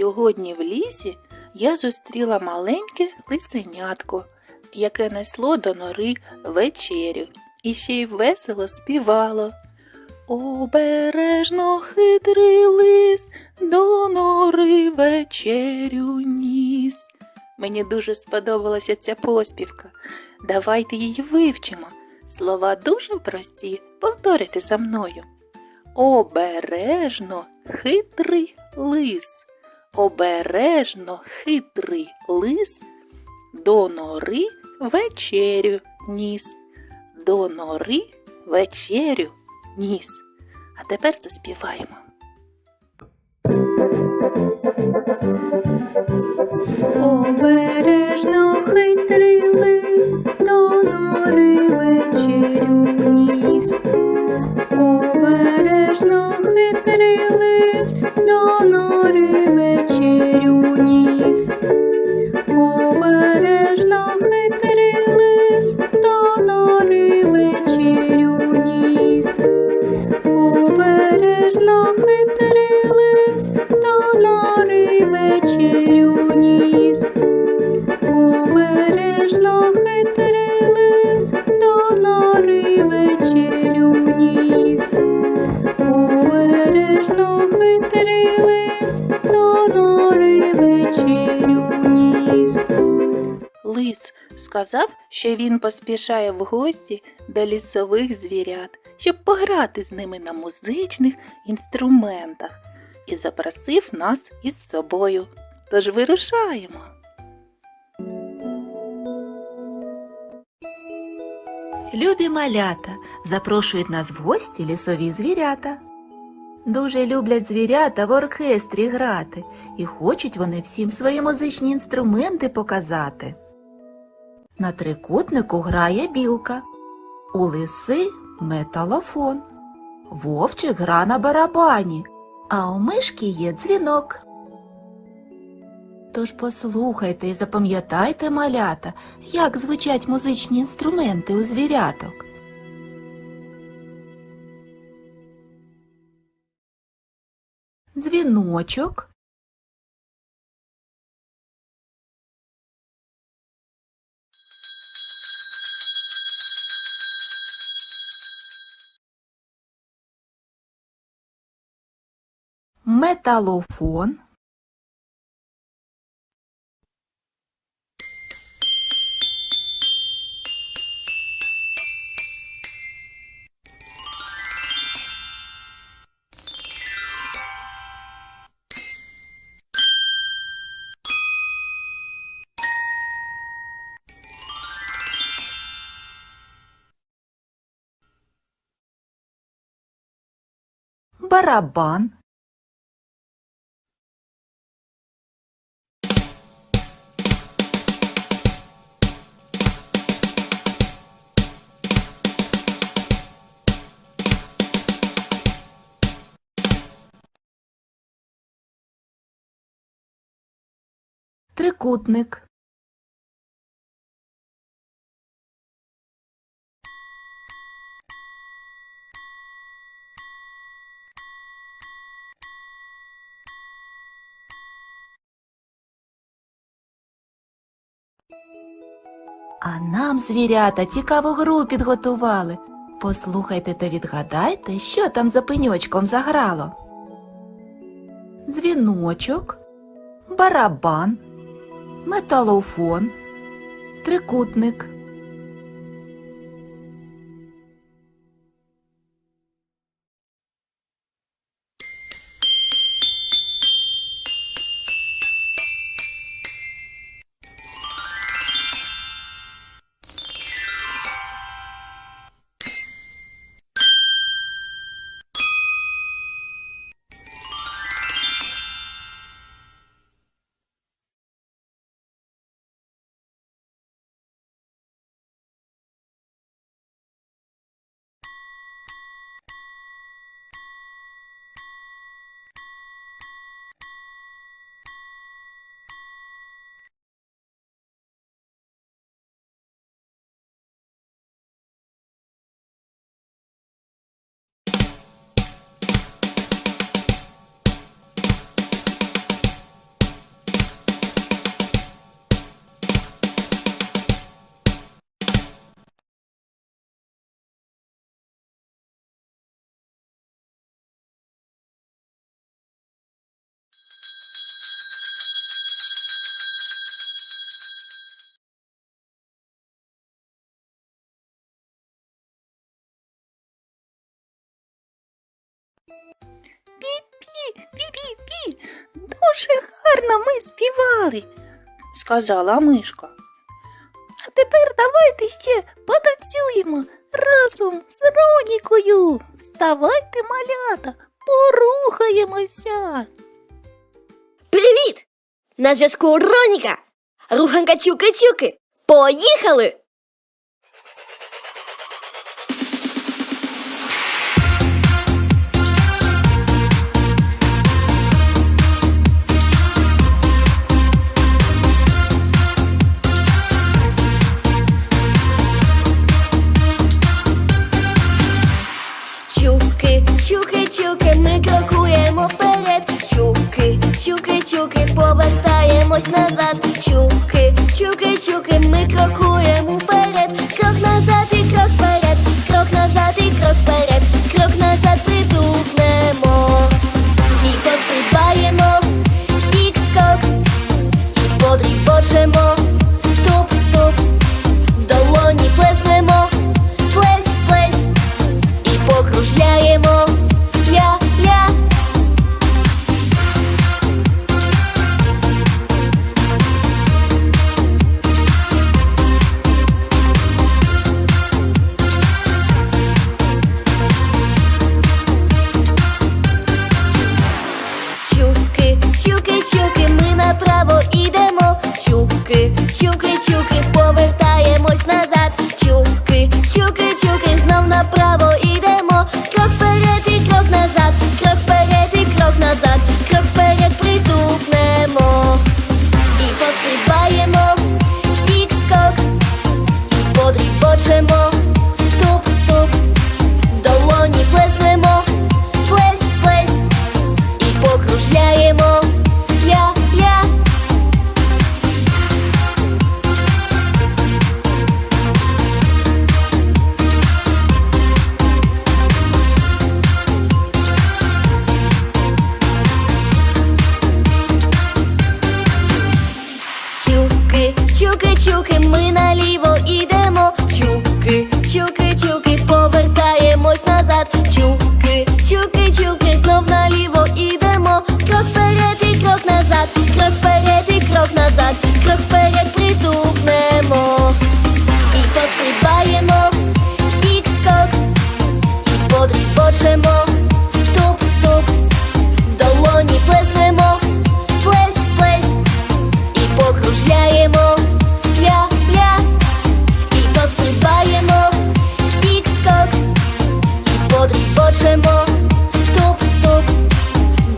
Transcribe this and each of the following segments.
Сьогодні в лісі я зустріла маленьке лисенятко, яке несло до нори вечерю і ще й весело співало. Обережно хитрий лис до нори вечерю ніс. Мені дуже сподобалася ця поспівка. Давайте її вивчимо. Слова дуже прості. Повторюйте за мною. Обережно хитрий лис. Обережно хитрий лис до нори вечерю ніс. До нори вечерю ніс. А тепер заспіваємо. Обережно хитрий лис до нори вечерю ніс. Сказав, що він поспішає в гості до лісових звірят, щоб пограти з ними на музичних інструментах, і запросив нас із собою. Тож вирушаємо. Любі малята запрошують нас в гості лісові звірята. Дуже люблять звірята в оркестрі грати, і хочуть вони всім свої музичні інструменти показати. На трикутнику грає білка, у лиси металофон, вовчик гра на барабані, а у мишки є дзвінок. Тож послухайте і запам'ятайте, малята, як звучать музичні інструменти у звіряток. Дзвіночок, металофон, барабан, трикутник, А нам, звірята, цікаву гру підготували. Послухайте та відгадайте, що там за пеньочком заграло. Дзвіночок, барабан, металофон, трикутник. Пі-пі, пі-пі-пі. Дуже гарно ми співали, сказала мишка. А тепер давайте ще потанцюємо разом з Ронікою. Вставайте, малята, порухаємося. Привіт! На зв'язку Роніка! Руханка чуки-чуки! Поїхали! Ми крокуємо вперед. Чуки, чуки, чуки, повертаємось назад. Чуки, чуки, чуки, ми крокуємо вперед. Чуки, чуки,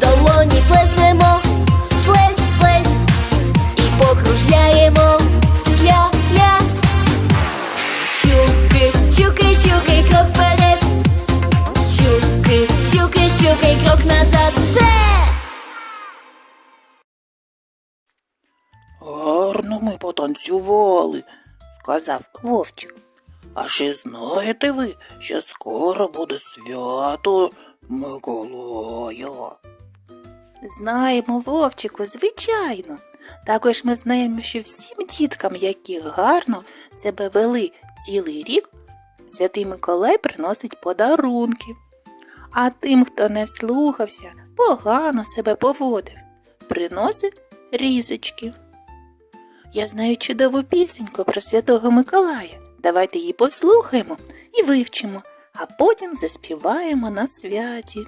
долоні плеснемо, плесь, плесь, і покружляємо ля-ля. Чуки, чуки, чуки, крок вперед. Чуки, чуки, чуки, крок назад. Все! Гарно ми потанцювали, сказав вовчик. А чи знаєте ви, що скоро буде свято Миколая? Знаємо, вовчику, звичайно. Також ми знаємо, що всім діткам, які гарно себе вели цілий рік, святий Миколай приносить подарунки. А тим, хто не слухався, погано себе поводив, приносить різочки. Я знаю чудову пісеньку про святого Миколая. Давайте її послухаємо і вивчимо, а потім заспіваємо на святі.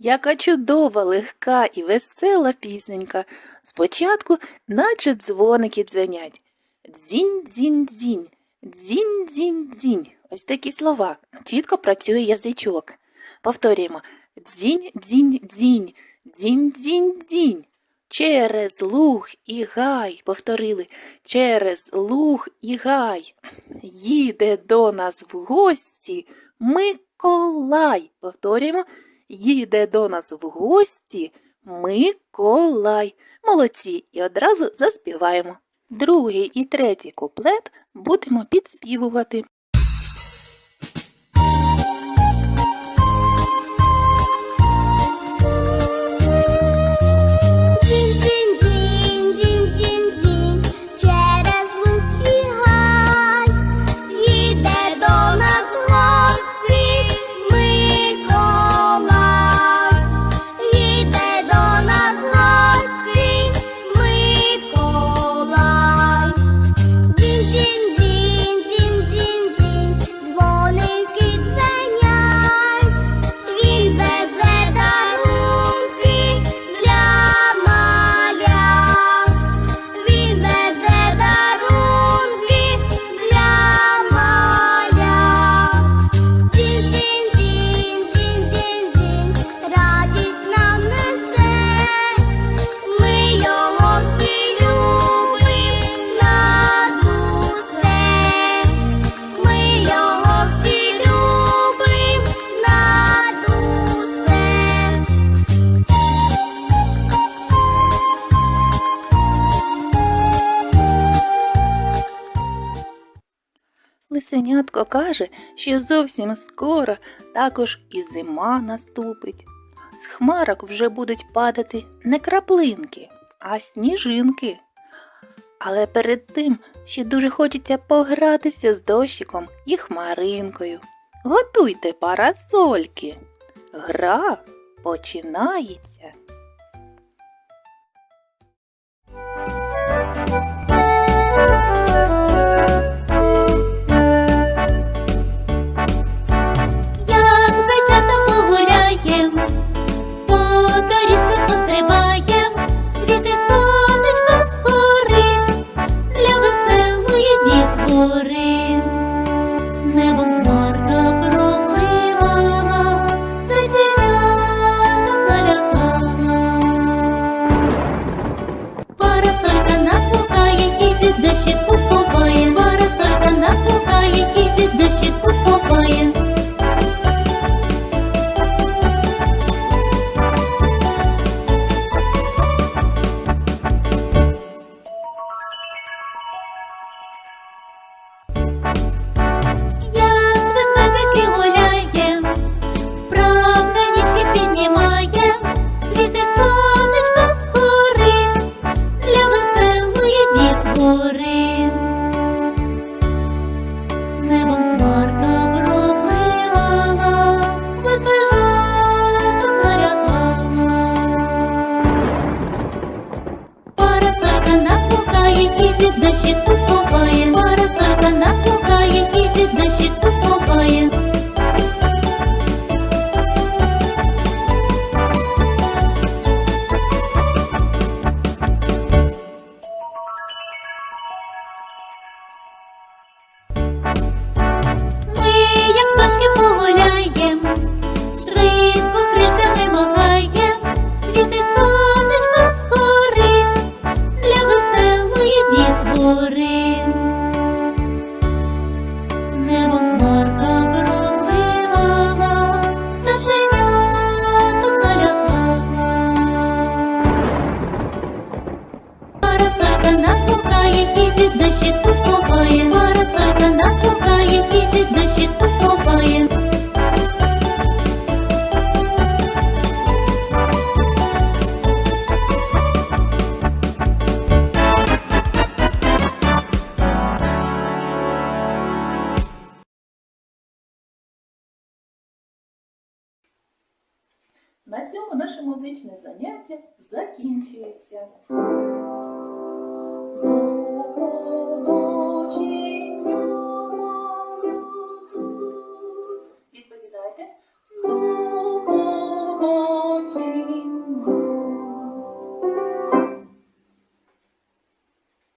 Яка чудова, легка і весела пісенька. Спочатку, наче дзвоники дзвенять. Дзінь, дзінь, дзінь, дзінь, дзінь, дзінь. Ось такі слова. Чітко працює язичок. Повторюємо. Дзінь, дзінь, дзінь, дзінь, дзінь, дзінь. Через луг і гай. Повторили. Через луг і гай. Їде до нас в гості Миколай. Повторюємо. Їде до нас в гості Миколай. Молодці, і одразу заспіваємо. Другий і третій куплет будемо підспівувати. Лисенятко каже, що зовсім скоро також і зима наступить. З хмарок вже будуть падати не краплинки, а сніжинки. Але перед тим ще дуже хочеться погратися з дощиком і хмаринкою. Готуйте парасольки. Гра починається. Дощику сховає, парасолька нас лукає, і від дощику сховає. На цьому наше музичне заняття закінчується.